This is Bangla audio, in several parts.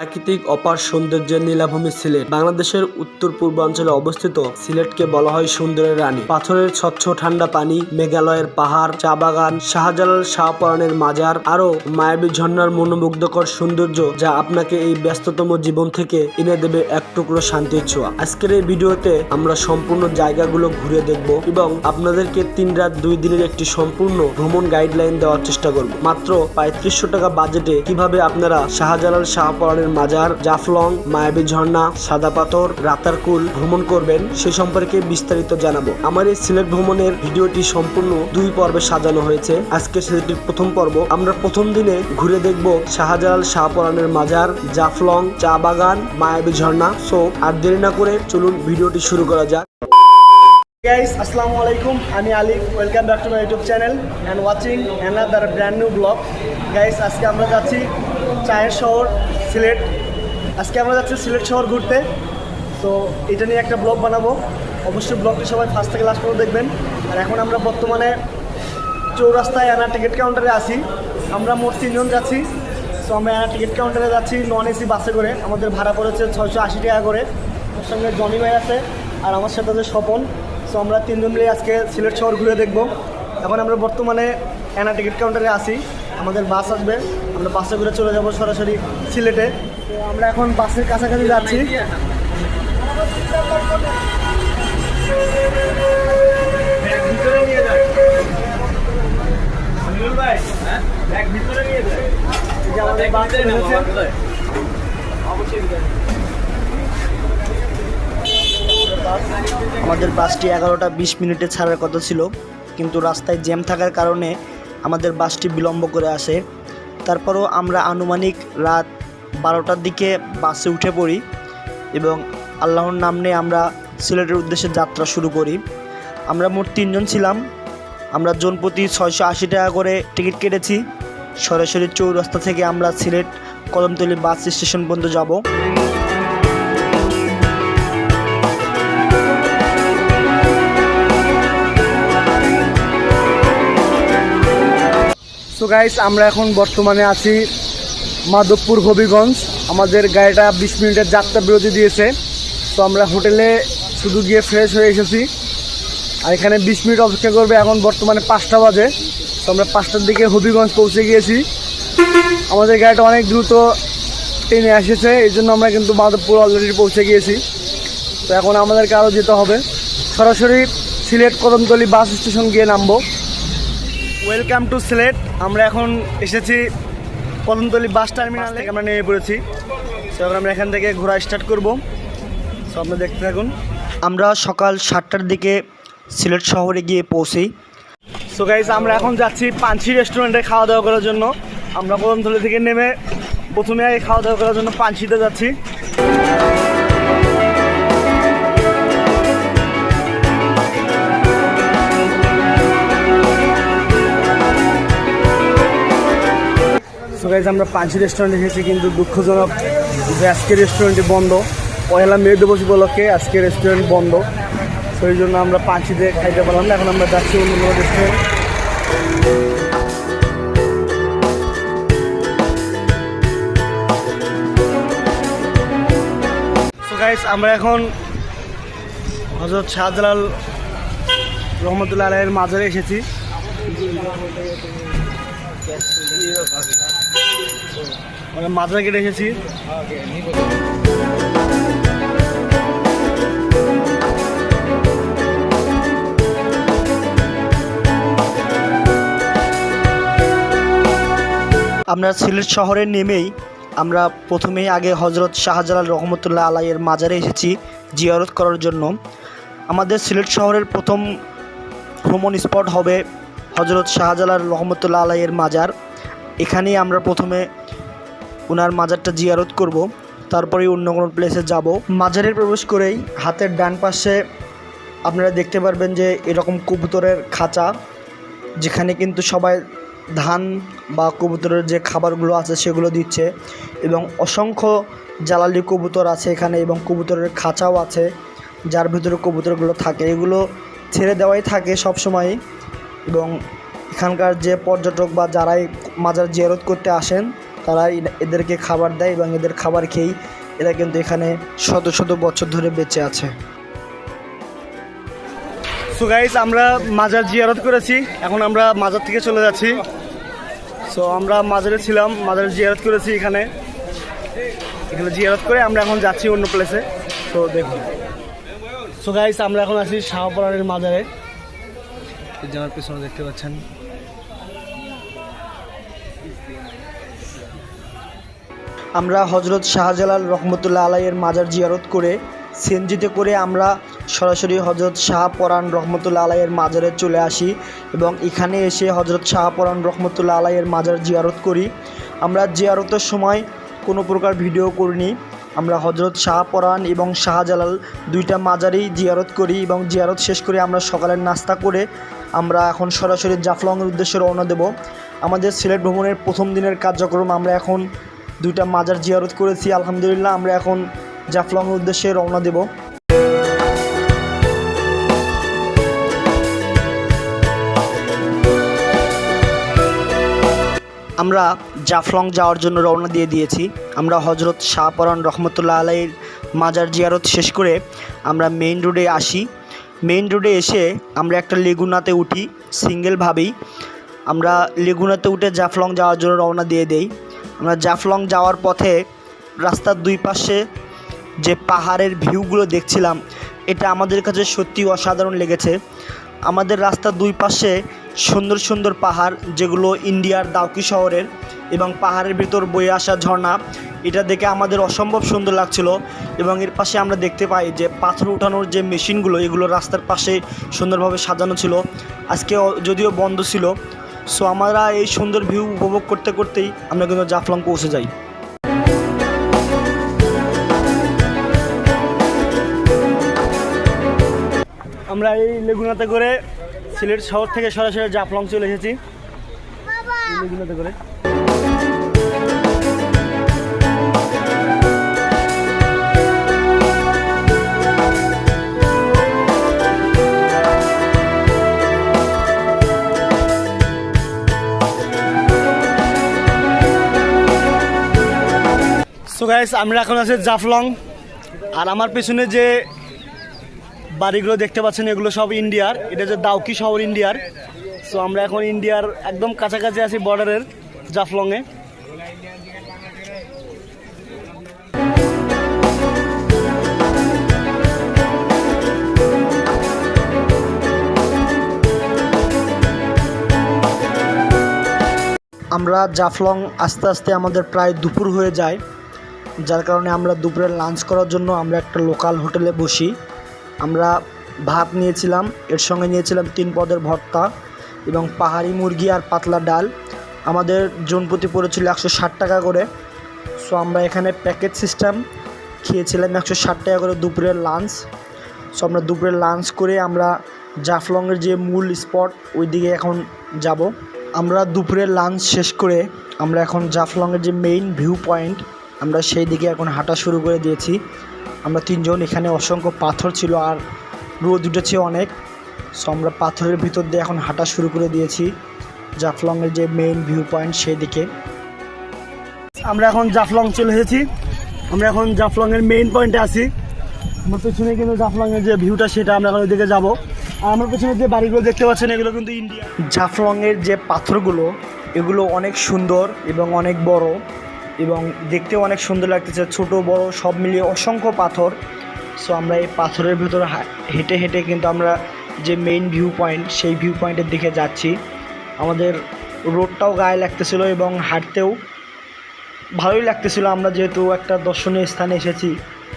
প্রাকৃতিক অপার সৌন্দর্যের নীলাভূমি সিলেট। বাংলাদেশের উত্তর পূর্বাঞ্চলে অবস্থিত সিলেটকে বলা হয় সুন্দরের রানী। পাথরের স্বচ্ছ ঠান্ডা পানি, মেঘালয়ের পাহাড়, চা বাগান, শাহজালাল শাহপরানের মাজার, আরও মায়াবী ঝর্ণার মনোমুগ্ধকর সৌন্দর্য যা আপনাকে এই ব্যস্ততম জীবন থেকে এনে দেবে এক টুকরো শান্তির ছোঁয়া। আজকের এই ভিডিওতে আমরা সম্পূর্ণ জায়গাগুলো ঘুরে দেখব এবং আপনাদেরকে তিন রাত দুই দিনের একটি সম্পূর্ণ ভ্রমণ গাইডলাইন দেওয়ার চেষ্টা করব। মাত্র পঁয়ত্রিশশো টাকা বাজেটে কীভাবে আপনারা শাহজালাল শাহপরানের মাজার জাফলং, মায়াবী ঝর্ণা, সাদা পাথর রাতারকুল ভ্রমণ করবেন, সে সম্পর্কে বিস্তারিত জানাব। আমার এই সিলেট ভ্রমণের ভিডিওটি সম্পূর্ণ দুই পর্বে সাজানো হয়েছে। আজকে সেটির প্রথম পর্ব। আমরা প্রথম দিনে ঘুরে দেখব শাহজালাল শাহপরানের মাজার, জাফলং, চা বাগান, মায়াবী ঝর্ণা। সো, আর দেরি না করে চলুন ভিডিওটি শুরু করা যাক। Guys assalamu alaikum আমি Alif. Welcome back to my YouTube channel and watching another brand new vlog guys আজকে আমরা যাচ্ছি চায়ের শহর সিলেট। আজকে আমরা যাচ্ছি সিলেট শহর ঘুরতে। তো এটা নিয়ে একটা ব্লগ বানাবো। অবশ্যই ব্লগটি সবাই ফার্স্ট থেকে লাস্ট পর্যন্ত দেখবেন। আর এখন আমরা বর্তমানে চৌরাস্তায় আনা টিকিট কাউন্টারে আছি। আমরা মোট তিনজন যাচ্ছি। তো আমরা আনা টিকিট কাউন্টারে যাচ্ছি নন এসি বাসে করে। আমাদের ভাড়া পড়েছে ছয়শো আশি টাকা করে। ওর সঙ্গে জনি ভাই আছে আর আমার সাথে আছে স্বপন। সো আমরা তিনজন মিলে আজকে সিলেট শহর ঘুরে দেখব। এখন আমরা বর্তমানে অ্যানা টিকিট কাউন্টারে আসি আমাদের বাস আসবে। আমরা বাসে করে চলে যাব সরাসরি সিলেটে। তো আমরা এখন বাসের কাছাকাছি যাচ্ছি। আমাদের বাস আমাদের বাসটি এগারোটা বিশ মিনিটে ছাড়ার কথা ছিল। কিন্তু রাস্তায় জ্যাম থাকার কারণে আমাদের বাসটি বিলম্ব করে আসে। তারপরও আমরা আনুমানিক রাত বারোটার দিকে বাসে উঠে পড়ি এবং আল্লাহর নাম নিয়ে আমরা সিলেটের উদ্দেশ্যে যাত্রা শুরু করি। আমরা মোট তিনজন ছিলাম। আমরা জনপ্রতি ছয়শো আশি টাকা করে টিকিট কেটেছি। সরাসরি চৌরাস্তা থেকে আমরা সিলেট কদমতলী বাস স্টেশন পর্যন্ত যাব। গাইস আমরা এখন বর্তমানে আছি মাধবপুর হবিগঞ্জ। আমাদের গাড়িটা বিশ মিনিটের যাত্রা বিরতি দিয়েছে। তো আমরা হোটেলে শুধু গিয়ে ফ্রেশ হয়ে এসেছি। আর এখানে বিশ মিনিট অপেক্ষা করবে এখন বর্তমানে পাঁচটা বাজে। তো আমরা পাঁচটার দিকে হবিগঞ্জ পৌঁছে গিয়েছি। আমাদের গাড়িটা অনেক দ্রুত ট্রেনে এসেছে, এই জন্য আমরা কিন্তু মাধবপুর অলরেডি পৌঁছে গিয়েছি। তো এখন আমাদেরকে আরও যেতে হবে। সরাসরি সিলেট কদমতলি বাস স্টেশন গিয়ে নামবো। ওয়েলকাম টু সিলেট আমরা এখন এসেছি কদমতলি বাস টার্মিনাল। থেকে আমরা নেমে পড়েছি। তো এখন আমরা এখান থেকে ঘোরা স্টার্ট করব। সো আপনারা দেখতে থাকুন। আমরা সকাল সাতটার দিকে সিলেট শহরে গিয়ে পৌঁছি। সো গাইজ আমরা এখন যাচ্ছি পাঞ্চি রেস্টুরেন্টে খাওয়া দাওয়া করার জন্য। আমরা কদমতলি থেকে নেমে প্রথমে আগে খাওয়া দাওয়া করার জন্য পাঞ্চিতে যাচ্ছি। সো গাইজ আমরা পাঁচি রেস্টুরেন্টে এসেছি কিন্তু দুঃখজনক যে আজকে রেস্টুরেন্টটি বন্ধ। পয়লা মে দিবস উপলক্ষে আজকে রেস্টুরেন্ট বন্ধ। এই জন্য আমরা পাঁচিতে খাইতে পারলাম না, এখন আমরা যাচ্ছি অন্য কোনো রেস্টুরেন্ট আমরা এখন হজরত শাহজালাল রহমতুল্লাহ আলাইয়ের মাজারে এসেছি। আমরা মাদ্রা কেটে এসেছি। আমরা সিলেট শহরে নেমেই আমরা প্রথমেই আগে হজরত শাহজালাল রহমতুল্লাহ আলাইয়ের মাজারে এসেছি জিয়ারত করার জন্য। আমাদের সিলেট শহরের প্রথম ভ্রমণ স্পট হবে হজরত শাহজালাল রহমতুল্লাহ আলাইয়ের মাজার। এখানেই আমরা প্রথমে ওনার মাজারটা জিয়ারত করব তারপরে অন্য কোনো প্লেসে যাব। মাজারে প্রবেশ করেই হাতের ডান পাশে আপনারা দেখতে পারবেন যে এরকম কবুতরের খাঁচা, যেখানে কিন্তু সবাই ধান বা কবুতরের যে খাবারগুলো আছে সেগুলো দিচ্ছে এবং অসংখ্য জ্বালালি কবুতর আছে এখানে এবং কবুতরের খাঁচাও আছে, যার ভিতরে কবুতরগুলো থাকে। এগুলো ছেড়ে দেওয়াই থাকে সব সময় এবং এখানকার যে পর্যটক বা যারাই মাজার জিয়ারত করতে আসেন তারা এদেরকে খাবার দেয় এবং এদের খাবার খেয়েই এরা কিন্তু এখানে শত শত বছর ধরে বেঁচে আছে। সো গাইস আমরা মাজার জিয়ারত করেছি। এখন আমরা মাজার থেকে চলে যাচ্ছি। সো আমরা মাজারে ছিলাম, মাজারে জিয়ারত করেছি এখানে। এখানে জিয়ারত করে আমরা এখন যাচ্ছি অন্য প্লেসে তো দেখুন। সো গাইস আমরা এখন আছি শাহপরানের মাজারে। এই যে আমার পেছনে দেখতে পাচ্ছেন। আমরা হজরত শাহজালাল রহমতুল্লাহ আলাইয়ের মাজার জিয়ারত করে, সিএনজিতে করে আমরা সরাসরি হজরত শাহপরান রহমতুল্লাহ আলাইয়ের মাজারে চলে আসি এবং এখানে এসে হজরত শাহপরান রহমতুল্লাহ আলাইয়ের মাজার জিয়ারত করি। আমরা জিয়ারতের সময় কোনো প্রকার ভিডিও করিনি। আমরা হজরত শাহপরান এবং শাহজালাল দুইটা মাজারেই জিয়ারত করি এবং জিয়ারত শেষ করে আমরা সকালের নাস্তা করে আমরা এখন সরাসরি জাফলংয়ের উদ্দেশ্যে রওনা দেব। আমাদের সিলেট ভ্রমণের প্রথম দিনের কার্যক্রম আমরা এখন দুইটা মাজার জিয়ারত করেছি, আলহামদুলিল্লাহ, আমরা এখন জাফলংয়ের উদ্দেশ্যে রওনা দেব। আমরা জাফলং যাওয়ার জন্য রওনা দিয়ে দিয়েছি। আমরা হজরত শাহপরান রহমতুল্লাহ আলাইয়ের মাজার জিয়ারত শেষ করে আমরা মেইন রোডে আসি। মেইন রোডে এসে আমরা একটা লেগুনাতে উঠি সিঙ্গেলভাবেই আমরা লেগুনাতে উঠে জাফলং যাওয়ার জন্য রওনা দিয়ে দেই। আমরা জাফলং যাওয়ার পথে রাস্তার দুই পাশে যে পাহাড়ের ভিউগুলো দেখছিলাম, এটা আমাদের কাছে সত্যি অসাধারণ লেগেছে। আমাদের রাস্তার দুই পাশে সুন্দর সুন্দর পাহাড়, যেগুলো ইন্ডিয়ার দাউকি শহরের এবং পাহাড়ের ভিতর বয়ে আসা ঝর্ণা, এটা দেখে আমাদের অসম্ভব সুন্দর লাগছিল। এবং এর পাশে আমরা দেখতে পাই যে পাথর উঠানোর যে মেশিনগুলো, এগুলো রাস্তার পাশে সুন্দরভাবে সাজানো ছিল। আজকে যদিও বন্ধ ছিল সো আমরা এই সুন্দর ভিউ উপভোগ করতে করতেই আমরা কিন্তু জাফলং পৌঁছে যাই। আমরা এই লেগুনাতে করে সিলেট শহর থেকে সরাসরি জাফলং চলে এসেছি। লেগুনাতে করে। গাইস আমরা এখন আছি জাফলং, আর আমার পেছনে যে বাড়িগুলো দেখতে পাচ্ছেন, এগুলো সব ইন্ডিয়ার। এটা যে দাউকি শহর ইন্ডিয়ার। সো আমরা এখন ইন্ডিয়ার একদম কাছাকাছি আছি বর্ডারের জাফলংয়ে। আমরা জাফলং আস্তে আস্তে আমাদের প্রায় দুপুর হয়ে যায়। যার কারণে আমরা দুপুরে লাঞ্চ করার জন্য আমরা একটা লোকাল হোটেলে বসি। আমরা ভাত নিয়েছিলাম, এর সঙ্গে নিয়েছিলাম তিন পদের ভর্তা এবং পাহাড়ি মুরগি আর পাতলা ডাল। আমাদের জনপ্রতি পড়েছিল একশো ষাট টাকা করে। সো আমরা এখানে প্যাকেজ সিস্টেম খেয়েছিলাম একশো ষাট টাকা করে দুপুরের লাঞ্চ সো আমরা দুপুরের লাঞ্চ করে আমরা জাফলংয়ের যে মূল স্পট ওই দিকে এখন যাব। আমরা দুপুরের লাঞ্চ শেষ করে আমরা এখন জাফলংয়ের যে মেইন ভিউ পয়েন্ট আমরা সেই দিকে এখন হাঁটা শুরু করে দিয়েছি। আমরা তিনজন, এখানে অসংখ্য পাথর ছিল আর রোদ উঠেছে অনেক। সো আমরা পাথরের ভিতর দিয়ে এখন হাঁটা শুরু করে দিয়েছি। জাফলংয়ের যে মেইন ভিউ পয়েন্ট সেই দিকে। আমরা এখন জাফলং চলে এসেছি। আমরা এখন জাফলংয়ের মেইন পয়েন্টে আছি। আমার পেছনে কিন্তু জাফলংয়ের যে ভিউটা সেটা আমরা এখন ওইদিকে যাব। আর আমার পেছনে যে বাড়িগুলো দেখতে পাচ্ছেন, এগুলো কিন্তু ইন্ডিয়া জাফলংয়ের যে পাথরগুলো, এগুলো অনেক সুন্দর এবং অনেক বড়। এবং দেখতেও অনেক সুন্দর লাগতেছে। ছোট, বড়, সব মিলিয়ে অসংখ্য পাথর। সো আমরা এই পাথরের ভিতরে হেঁটে হেঁটে কিন্তু আমরা যে মেইন ভিউ পয়েন্ট সেই ভিউ পয়েন্টের দিকে যাচ্ছি। আমাদের রোডটাও গায়ে লাগতেছিল এবং হাঁটতেও ভালোই লাগতেছিল। আমরা যেহেতু একটা দর্শনীয় স্থানে এসেছি,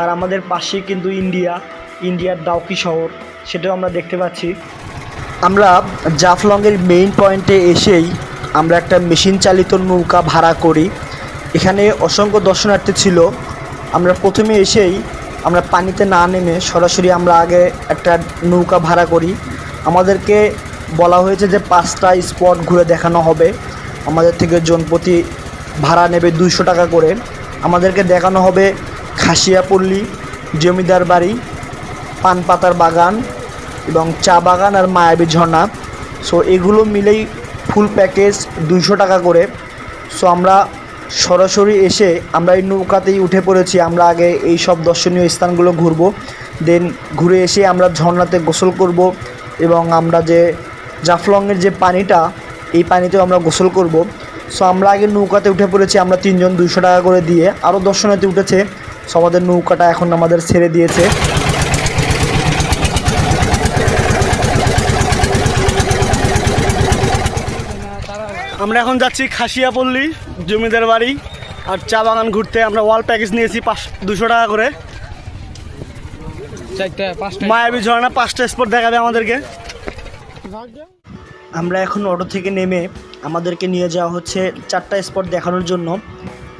আর আমাদের পাশেই কিন্তু ইন্ডিয়া, ইন্ডিয়ার দাউকি শহর, সেটাও আমরা দেখতে পাচ্ছি। আমরা জাফলংয়ের মেইন পয়েন্টে এসেই আমরা একটা মেশিন চালিত নৌকা ভাড়া করি। এখানে অসংখ্য দর্শনার্থী ছিল। আমরা প্রথমে এসেই আমরা পানিতে না নেমে সরাসরি আমরা আগে একটা নৌকা ভাড়া করি। আমাদেরকে বলা হয়েছে যে পাঁচটা স্পট ঘুরে দেখানো হবে। আমাদের থেকে জনপ্রতি ভাড়া নেবে দুইশো টাকা করে। আমাদেরকে দেখানো হবে খাসিয়াপল্লী, জমিদার বাড়ি পান পাতার বাগান এবং চা বাগান আর মায়াবী ঝর্ণা। সো এগুলো মিলেই ফুল প্যাকেজ দুইশো টাকা করে। সো আমরা সরাসরি এসে আমরা এই নৌকাতেই উঠে পড়েছি। আমরা আগে এই সব দর্শনীয় স্থানগুলো ঘুরবো। দেন ঘুরে এসে আমরা ঝর্ণাতে গোসল করব এবং আমরা যে জাফলংয়ের যে পানিটা, এই পানিতেও আমরা গোসল করব। সো আমরা আগে নৌকাতে উঠে পড়েছি। আমরা তিনজন দুইশো টাকা করে দিয়ে আরও দর্শনার্থী উঠেছে। সো আমাদের নৌকাটা এখন আমাদের ছেড়ে দিয়েছে। আমরা এখন যাচ্ছি খাসিয়াপল্লী জমিদার বাড়ি আর চা বাগান ঘুরতে আমরা ওয়াল প্যাকেজ নিয়েছি পাঁচ দুশো টাকা করে। মায়াবী ঝর্ণা পাঁচটা স্পট দেখাবে আমাদেরকে। আমরা এখন অটো থেকে নেমে আমাদেরকে নিয়ে যাওয়া হচ্ছে চারটা স্পট দেখানোর জন্য।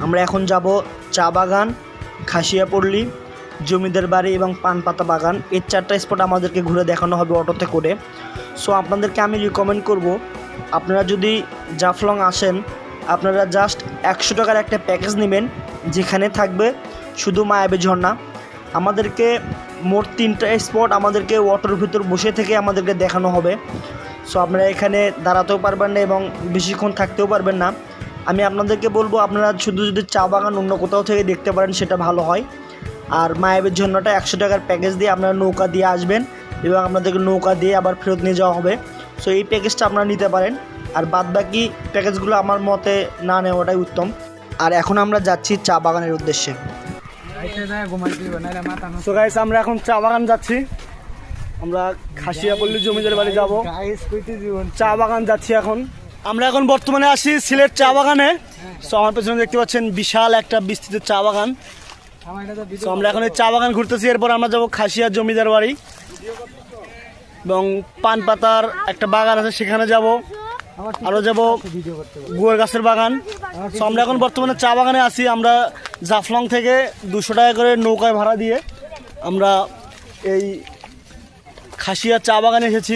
আমরা এখন যাব চা বাগান খাসিয়াপল্লী জমিদার বাড়ি এবং পানপাতা বাগান। এই চারটা স্পট আমাদেরকে ঘুরে দেখানো হবে অটোতে করে। সো আপনাদেরকে আমি রিকমেন্ড করব আপনারা যদি জাফলং আসেন, আপনারা জাস্ট একশো টাকার একটা প্যাকেজ নেবেন, যেখানে থাকবে শুধু মায়াবী ঝর্ণা। আমাদেরকে মোট তিনটা স্পট আমাদেরকে অটোর ভিতর বসে থেকে আমাদেরকে দেখানো হবে। সো আপনারা এখানে দাঁড়াতেও পারবেন না এবং বেশিক্ষণ থাকতেও পারবেন না। আমি আপনাদেরকে বলব, আপনারা শুধু যদি চা বাগান অন্য কোথাও থেকে দেখতে পারেন, সেটা ভালো হয়। আর মায়াবের ঝর্ণাটা একশো টাকার প্যাকেজ দিয়ে আপনারা নৌকা দিয়ে আসবেন এবং আপনাদেরকে নৌকা দিয়ে আবার ফেরত নিয়ে যাওয়া হবে। সো এই প্যাকেজটা আপনারা নিতে পারেন। আর বাদ বাকি প্যাকেজগুলো আমার মতে না নেওয়াটাই উত্তম। আর এখন আমরা যাচ্ছি চা বাগানের উদ্দেশ্যে। সো গাইস আমরা এখন চা বাগান যাচ্ছি। আমরা খাসিয়াপল্লী জমিদার বাড়ি যাব। চা বাগান যাচ্ছি এখন। আমরা এখন বর্তমানে আসি সিলেট চা বাগানে। সো আমার পেছনে দেখতে পাচ্ছেন বিশাল একটা বিস্তৃত চা বাগান। আমরা এখন এই চা বাগান ঘুরতেছি। এরপর আমরা যাব খাসিয়া জমিদার বাড়ি। এবং পান পাতার একটা বাগান আছে, সেখানে যাব। আরও যাব গুয়ের গাছের বাগান। তো আমরা এখন বর্তমানে চা বাগানে আছি। আমরা জাফলং থেকে দুশো টাকা করে নৌকায় ভাড়া দিয়ে আমরা এই খাসিয়া চা বাগানে এসেছি।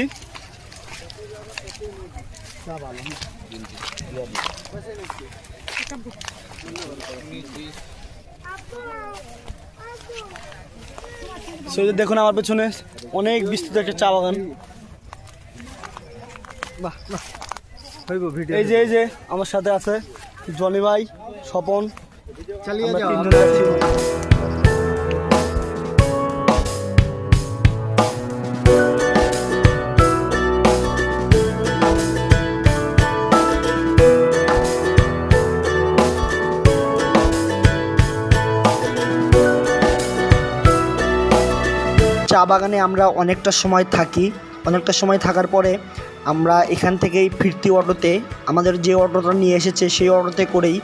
যে দেখুন আমার পেছনে অনেক বিস্তৃত একটা চা বাগান। এই যে এই যে আমার সাথে আছে জনি ভাই স্বপন। চালিয়ে তিনজন বাগানে আমরা অনেকটা সময় থাকি। অনেকটা সময় থাকার পরে আমরা এখান থেকেই ফিরতি অটোতে, আমাদের যে অটোটা নিয়ে এসেছে সেই অটোতে করেই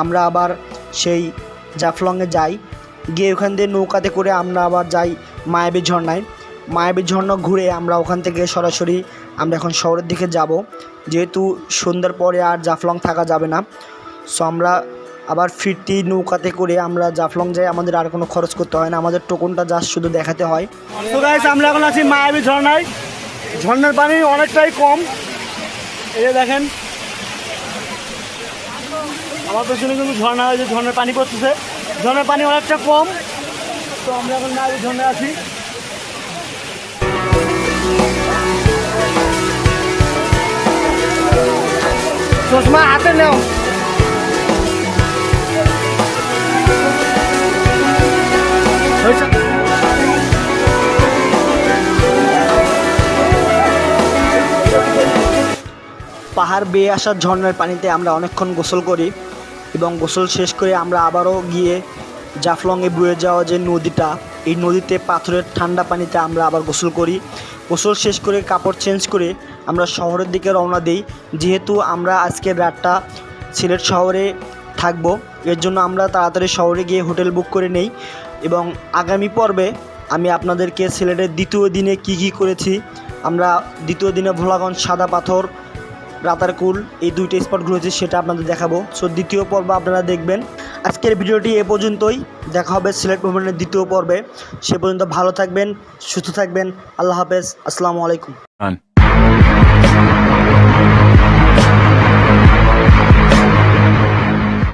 আমরা আবার সেই জাফলংয়ে যাই। গিয়ে ওখান দিয়ে নৌকাতে করে আমরা আবার যাই মায়াবী ঝর্ণায়। মায়াবী ঝর্ণা ঘুরে আমরা ওখান থেকে সরাসরি আমরা এখন শহরের দিকে যাব। যেহেতু সন্ধ্যার পরে আর জাফলং থাকা যাবে না। সো আমরা আবার ফিরতি নৌকাতে করে আমরা জাফলং যাই, আমাদের আর কোনো খরচ করতে হয় না, আমাদের টোকনটা জাস্ট শুধু দেখাতে হয়। তো গাইস আমরা এখন আছি মায়াবী ঝর্ণায়। ঝর্ণার পানি অনেকটাই কম। এই দেখেন আমার পেছনে কিন্তু ঝর্ণা হয়েছে ঝর্ণার পানি পড়তেছে। ঝর্ণার পানি অনেকটা কম। তো আমরা এখন মায়াবী ঝর্ণায় আছি। চশমা হাতে নেও। পাহাড় বেয়ে আসা ঝর্ণার পানিতে আমরা অনেকক্ষণ গোসল করি এবং গোসল শেষ করে আমরা আবারও গিয়ে জাফলংয়ে বয়ে যাওয়া যে নদীটা, এই নদীতে পাথরের ঠান্ডা পানিতে আমরা আবার গোসল করি। গোসল শেষ করে কাপড় চেঞ্জ করে আমরা শহরের দিকে রওনা দিই। যেহেতু আমরা আজকের রাতটা সিলেট শহরে থাকব, এর জন্য আমরা তাড়াতাড়ি শহরে গিয়ে হোটেল বুক করে নেই। এবং আগামী পর্বে আমি আপনাদেরকে সিলেটের দ্বিতীয় দিনে কি কি করেছি, আমরা দ্বিতীয় দিনে ভোলাগঞ্জ সাদা পাথর, রাতারকুল এই দুইটা স্পট ঘুরেছি সেটা আপনাদের দেখাবো। সো দ্বিতীয় পর্ব আপনারা দেখবেন। আজকের ভিডিওটি এ পর্যন্তই। দেখা হবে সিলেট ভ্রমণের দ্বিতীয় পর্বে। সে পর্যন্ত ভালো থাকবেন, সুস্থ থাকবেন। আল্লাহ হাফেজ। আসসালামু আলাইকুম.